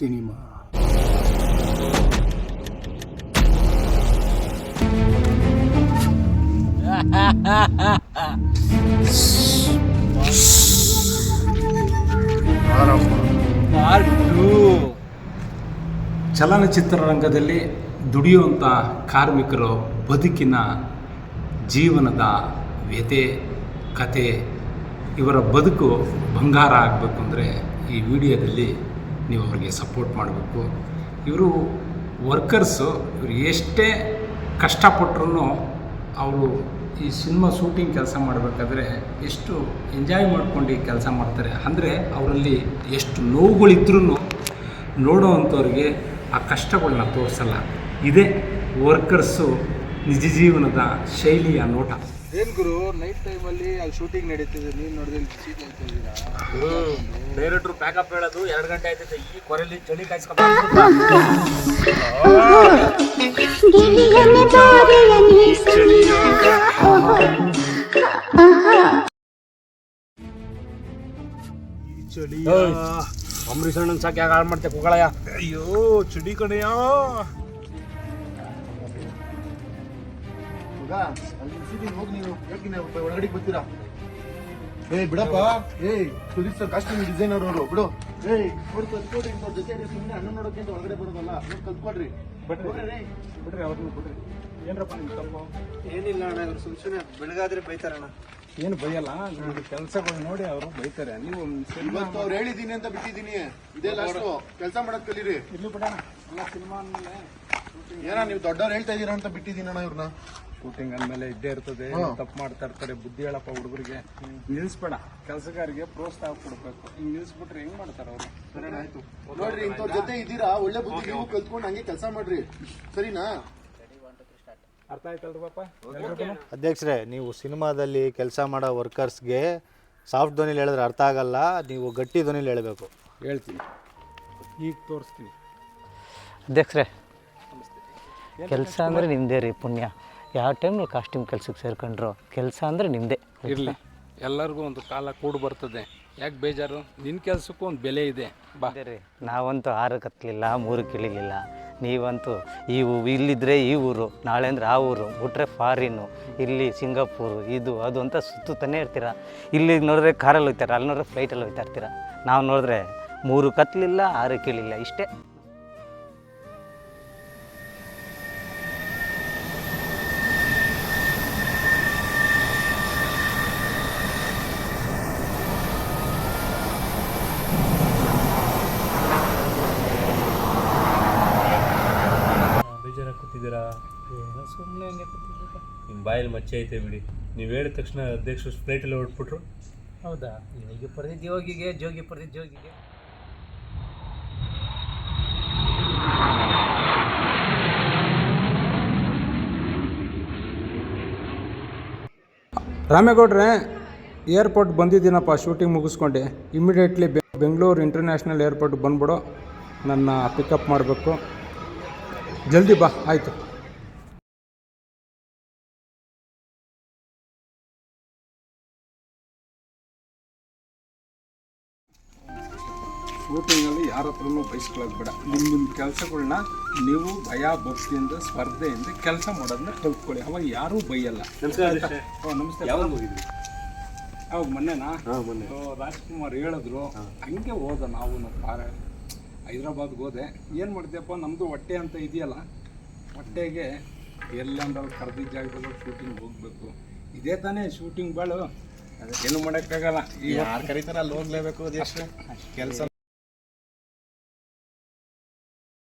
Cinema. ಚಲನಚಿತ್ರರಂಗದಲ್ಲಿ ದುಡಿಯುವಂಥ ಕಾರ್ಮಿಕರು ಬದುಕಿನ ಜೀವನದ ವ್ಯತೆ ಕತೆ ಇವರ ಬದುಕು ಬಂಗಾರ ಆಗಬೇಕು ಅಂದರೆ ಈ ವಿಡಿಯೋದಲ್ಲಿ ನೀವು ಅವರಿಗೆ ಸಪೋರ್ಟ್ ಮಾಡಬೇಕು. ಇವರು ವರ್ಕರ್ಸು ಇವರು ಎಷ್ಟೇ ಕಷ್ಟಪಟ್ಟರು ಅವರು ಈ ಸಿನಿಮಾ ಶೂಟಿಂಗ್ ಕೆಲಸ ಮಾಡಬೇಕಾದ್ರೆ ಎಷ್ಟು ಎಂಜಾಯ್ ಮಾಡ್ಕೊಂಡು ಕೆಲಸ ಮಾಡ್ತಾರೆ. ಅಂದರೆ ಅವರಲ್ಲಿ ಎಷ್ಟು ನೋವುಗಳಿದ್ರೂ ನೋಡೋವಂಥವ್ರಿಗೆ ಆ ಕಷ್ಟಗಳನ್ನ ತೋರಿಸಲ್ಲ. ಇದೇ ವರ್ಕರ್ಸು ನಿಜ ಜೀವನದ ಶೈಲಿಯ ನೋಟ. ಏನ್ ಗುರು ನೈಟ್ ಟೈಮ್ ಅಲ್ಲಿ ಅಲ್ಲಿ ಶೂಟಿಂಗ್ ನಡೀತಿದೆ ನೀನ್ ನೋಡಿದ್ರೆ ಡೈರೆಕ್ಟ್ರು ಪ್ಯಾಕಪ್ ಹೇಳೋದು ಎರಡು ಗಂಟೆ ಆಯ್ತೈತೆ ಈ ಕೊರೆಯಲ್ಲಿ ಚಳಿ ಚಳಿ ಅಂಬರೀಷ್ ಅಣ್ಣನ ಸಾಕು ಯಾಕೆ ಹಾಳು ಮಾಡ್ತೆ ಕುಗಳಯ್ಯ. ಅಯ್ಯೋ ಚಳಿ ಕಣಯ್ಯ. ಮಗ ಅಲ್ಲಿ ಸಿಟಿಗೆ ಹೋಗಿ ನೀವು ನೀವು ಒಳಗಡೆ ಬರ್ತೀರಾ? ಏಯ್ ಬಿಡಪ್ಪ. ಏಯ್ ಸುದೀಪ್ ಸರ್ ಕಾಸ್ಟ್ಯೂಮ್ ಡಿಸೈನರ್ ಅವರು. ಬಿಡು. ಏಯ್ ನೋಡಿ ಕಲ್ತ್ಕೊಡ್ರಿ ಇಂಥವ್ರ ಜೊತೆ ಸುಮ್ಮನೆ ಅಣ್ಣ ನೋಡೋಕೆ ಅಂತ ಒಳಗಡೆ ಬರೋದಲ್ಲ. ನೋಡಿ ಕಲ್ತ್ಕೊಡ್ರಿ. ಬಿಡ್ರಿ. ಬಿಡ್ರಿ ಅವ್ರನ್ನ ಬಿಡ್ರಿ. ಏನ್ರಪ್ಪ ನಿಮ್ ತಪ್ಪು ಏನಿಲ್ಲ ಅಣ್ಣ ಇವ್ರು ಸುಮ್ ಸುಮ್ಮನೆ ಬೆಳಗಾದ್ರೆ ಬೈತಾರಣ್ಣ. ಏನು ಬೈಯಲ್ಲ? ನಿಮ್ಗೆ ಕೆಲಸಗಳು ನೋಡಿ ಅವರು ಬೈತಾರೆ. ನೀವು ಇವತ್ತು ಅವ್ರು ಹೇಳಿದೀನಿ ಅಂತ ಬಿಟ್ಟಿದ್ದೀನಿ. ಇದೇ ಲಾಸ್ಟ್ ಕೆಲಸ ಮಾಡೋದ್ ಕಲೀರಿ. ಇಲ್ಲಿ ಬಿಡೋಣ ಎಲ್ಲ ಸಿನಿಮಾ ಏನ ನೀವು ದೊಡ್ಡವ್ರು ಹೇಳ್ತಾ ಇದ್ದೀರ ಅಂತ ಬಿಟ್ಟಿದ್ದೀನಿ ಅಣ್ಣ ಇವ್ರನ್ನ ಶೂಟಿಂಗ್ ಅಂದಮೇಲೆ ಇದ್ದೇ ಇರ್ತದೆ ತಪ್ಪು ಮಾಡ್ತಾ ಇರ್ತಾರೆ ಬುದ್ಧಿ ಹೇಳಪ್ಪ ಹುಡುಗರಿಗೆ. ನಿಲ್ಸ್ಬೇಡ ಕೆಲಸಗಾರಿಗೆ ಪ್ರೋತ್ಸಾಹ ಕೊಡ್ಬೇಕು. ಹಿಂಗ್ ನಿಲ್ಸ್ಬಿಟ್ರೆ ಹೆಂಗ್ ಮಾಡ್ತಾರ ಅವರು? ಆಯ್ತು. ನೋಡ್ರಿ ಇಂಥವ್ರ ಜೊತೆ ಇದ್ದೀರಾ? ಒಳ್ಳೆ ಬುದ್ಧಿ ನೀವು ಕಲ್ತ್ಕೊಂಡು ಹಂಗೆ ಕೆಲಸ ಮಾಡ್ರಿ. ಸರಿನಾ? ಅರ್ಥ ಆಯ್ತಲ್ರಿ ಪಾಪ? ಅಧ್ಯಕ್ಷರೇ ನೀವು ಸಿನಿಮಾದಲ್ಲಿ ಕೆಲಸ ಮಾಡೋ ವರ್ಕರ್ಸ್ಗೆ ಸಾಫ್ಟ್ ಧ್ವನಿಲಿ ಹೇಳಿದ್ರೆ ಅರ್ಥ ಆಗಲ್ಲ ನೀವು ಗಟ್ಟಿ ಧ್ವನಿಲಿ ಹೇಳಬೇಕು. ಹೇಳ್ತೀನಿ. ಈಗ ತೋರಿಸ್ತೀನಿ. ಅಧ್ಯಕ್ಷರೇ ಕೆಲಸ ಅಂದರೆ ನಿಮ್ಮದೇ ರೀ ಪುಣ್ಯ. ಯಾವ ಟೈಮ್ನಲ್ಲಿ ಕಾಸ್ಟ್ಯೂಮ್ ಕೆಲ್ಸಕ್ಕೆ ಸೇರ್ಕೊಂಡ್ರು? ಕೆಲಸ ಅಂದರೆ ನಿಮ್ಮದೇ ಇರಲಿ. ಎಲ್ಲರಿಗೂ ಒಂದು ಕಾಲ ಕೂಡು ಬರ್ತದೆ. ಯಾಕೆ ಬೇಜಾರು? ನಿನ್ನ ಕೆಲಸಕ್ಕೂ ಒಂದು ಬೆಲೆ ಇದೆ. ಬಾ. ರೀ. ನಾವಂತೂ ಆರು ಹತ್ತಲಿಲ್ಲ ಮೂರು ಇಳಿಲಿಲ್ಲ ನೀವಂತೂ ಈ ಊ- ಇಲ್ಲಿದ್ರೆ ಈ ಊರು ನಾಳೆ ಅಂದರೆ ಆ ಊರು ಬಿಟ್ರೆ ಫಾರಿನ್ನು ಇಲ್ಲಿ ಸಿಂಗಾಪುರು ಇದು ಅದು ಅಂತ ಸುತ್ತಾನೆ ಇರ್ತೀರ? ಇಲ್ಲಿ ನೋಡಿದ್ರೆ ಕಾರಲ್ಲಿ ಹೋಗ್ತಾರೆ ಅಲ್ಲಿ ನೋಡಿದ್ರೆ ಫ್ಲೈಟಲ್ಲಿ ಹೋಗ್ತಾ ಇರ್ತೀರ? ನಾವು ನೋಡಿದ್ರೆ ಮೂರು ಕತ್ತಲಿಲ್ಲ ಆರು ಇಳಿಲ್ಲ ಇಷ್ಟೇ. ನಿಮ್ಮ ಬಾಯಲ್ಲಿ ಮಚ್ಚೆ ಐತೆ ಬಿಡಿ. ನೀವು ಹೇಳಿದ ತಕ್ಷಣ ಅಧ್ಯಕ್ಷರು ಫ್ಲೈಟಲ್ಲಿ ಹೊರಟ್ಬಿಟ್ರು ಹೌದಾ? ಯೋಗಿ ಪರಿಧಿ ಯೋಗಿಗೆ ಜೋಗಿ ಪರಿಧಿ ಜೋಗಿಗೆ. ರಾಮೇಗೌಡ್ರೆ ಏರ್ಪೋರ್ಟ್ ಬಂದಿದ್ದೀನಪ್ಪ ಶೂಟಿಂಗ್ ಮುಗಿಸ್ಕೊಂಡು. ಇಮಿಡಿಯೇಟ್ಲಿ ಬೆಂಗಳೂರು ಇಂಟರ್ನ್ಯಾಷನಲ್ ಏರ್ಪೋರ್ಟ್ ಬಂದ್ಬಿಡು. ನನ್ನ ಪಿಕಪ್ ಮಾಡಬೇಕು. ಜಲ್ದಿ ಬಾ ಆಯಿತು. ಶೂಟಿಂಗಲ್ಲಿ ಯಾರ ಹತ್ರನೂ ಬಯಸ್ಕೊಳ್ಳೋದು ಬೇಡ. ನಿಮ್ಮ ನಿಮ್ಮ ಕೆಲಸಗಳನ್ನ ನೀವು ಭಯ ಭಕ್ತಿಯಿಂದ ಸ್ಪರ್ಧೆಯಿಂದ ಕೆಲಸ ಮಾಡೋದನ್ನ ಕಲ್ತ್ಕೊಳ್ಳಿ. ಅವಾಗ ಯಾರೂ ಬೈಯಲ್ಲ. ಓ, ನಮಸ್ತೆ. ಅವಾಗ ಮೊನ್ನೆನಾ ರಾಜ್ಕುಮಾರ್ ಹೇಳಿದ್ರು ಹಂಗೆ ಹೋದ ನಾವು ಪಾರ ಹೈದ್ರಾಬಾದ್ಗೆ ಹೋದೆ. ಏನು ಮಾಡಿದ್ಯಪ್ಪ ನಮ್ಮದು ಹೊಟ್ಟೆ ಅಂತ ಇದೆಯಲ್ಲ? ಹೊಟ್ಟೆಗೆ ಎಲ್ಲಂದ್ರೆ ಕರೆದಿದ್ದ ಜಾಗದಲ್ಲೂ ಶೂಟಿಂಗ್ ಹೋಗ್ಬೇಕು. ಇದೇ ತಾನೇ ಶೂಟಿಂಗ್ ಬಾಳು. ಏನು ಮಾಡೋಕ್ಕಾಗಲ್ಲ. ಈಗ ಯಾರು ಕರೀತಾರೆ ಅಲ್ಲಿ ಹೋಗ್ಲೇಬೇಕು ಕೆಲಸ